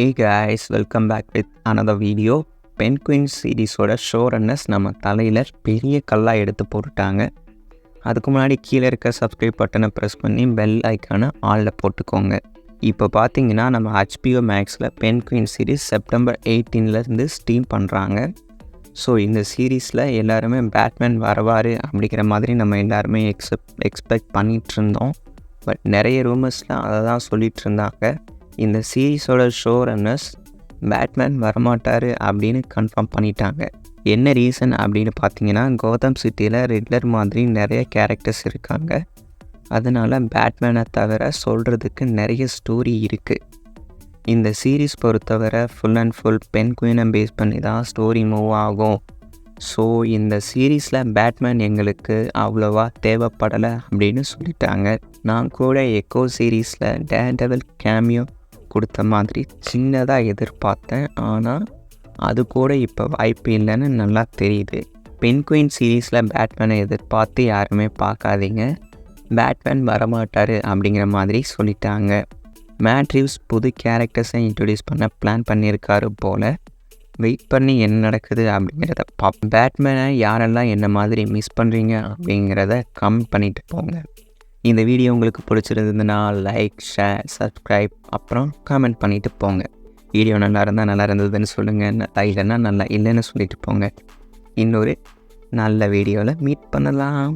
Hey guys welcome back with another video penguin சீரீஸோட showrunners நம்ம தலையில் பெரிய கல்லாக எடுத்து போட்டுட்டாங்க. அதுக்கு முன்னாடி கீழே இருக்க சப்ஸ்கிரைப் பட்டனை ப்ரெஸ் பண்ணி பெல் ஐக்கானை ஆளில் போட்டுக்கோங்க. இப்போ பார்த்தீங்கன்னா நம்ம ஹெச்பிஓ மேக்ஸில் பென்குயின் சீரீஸ் செப்டம்பர் 18 ல இருந்து ஸ்டீம் பண்ணுறாங்க ஸோ இந்த சீரீஸில் எல்லாருமே பேட்மேன் வரவார் அப்படிங்கிற மாதிரி நம்ம எல்லாருமே எக்ஸப் எக்ஸ்பெக்ட் பண்ணிகிட்டு இருந்தோம். பட் நிறைய ரூமர்ஸில் அதை தான் சொல்லிகிட்டு இருந்தாங்க. இந்த சீரீஸோட ஷோ ரன்னர்ஸ் பேட்மேன் வரமாட்டார் அப்படின்னு கன்ஃபார்ம் பண்ணிட்டாங்க. என்ன ரீசன் அப்படின்னு பார்த்தீங்கன்னா கோதம் சிட்டியில் ரிட்லர் மாதிரி நிறைய கேரக்டர்ஸ் இருக்காங்க. அதனால் பேட்மேனை தவிர சொல்கிறதுக்கு நிறைய ஸ்டோரி இருக்குது இந்த சீரீஸ் பொறுத்தவரை ஃபுல் அண்ட் ஃபுல் பென் குயினை பேஸ் பண்ணி தான் ஸ்டோரி மூவ் ஆகும். ஸோ இந்த சீரீஸில் பேட்மேன் எங்களுக்கு அவ்வளோவா தேவைப்படலை அப்படின்னு சொல்லிட்டாங்க. நான் கூட எக்கோ சீரீஸில் டேண்டவல் கேமியோ கொடுத்த மாதிரி சின்னதாக எதிர்பார்த்தேன். ஆனால் அது கூட இப்போ வாய்ப்பு இல்லைன்னு நல்லா தெரியுது. பென்குயின் சீரீஸில் பேட்மேனை எதிர்பார்த்து யாருமே பார்க்காதீங்க. பேட்மேன் வரமாட்டார் அப்படிங்கிற மாதிரி சொல்லிட்டாங்க. மேட்ரிவ்ஸ் புது கேரக்டர்ஸை இன்ட்ரடியூஸ் பண்ண பிளான் பண்ணியிருக்காரு போல். வெயிட் பண்ணி என்ன நடக்குது அப்படிங்கிறத பாப் பேட்மேனை யாரெல்லாம் என்ன மாதிரி மிஸ் பண்ணுறீங்க அப்படிங்கிறத கமெண்ட் பண்ணிட்டு போங்க. இந்த வீடியோ உங்களுக்கு பிடிச்சிருந்ததுன்னா லைக் ஷேர் சப்ஸ்கிரைப் அப்புறம் கமெண்ட் பண்ணிவிட்டு போங்க. வீடியோ நல்லா இருந்தால் நல்லா இருந்ததுன்னு சொல்லுங்கள் நல்லா இல்லைன்னா நல்லா இல்லைன்னு சொல்லிட்டு போங்க. இன்னொரு நல்ல வீடியோவில் மீட் பண்ணலாம்.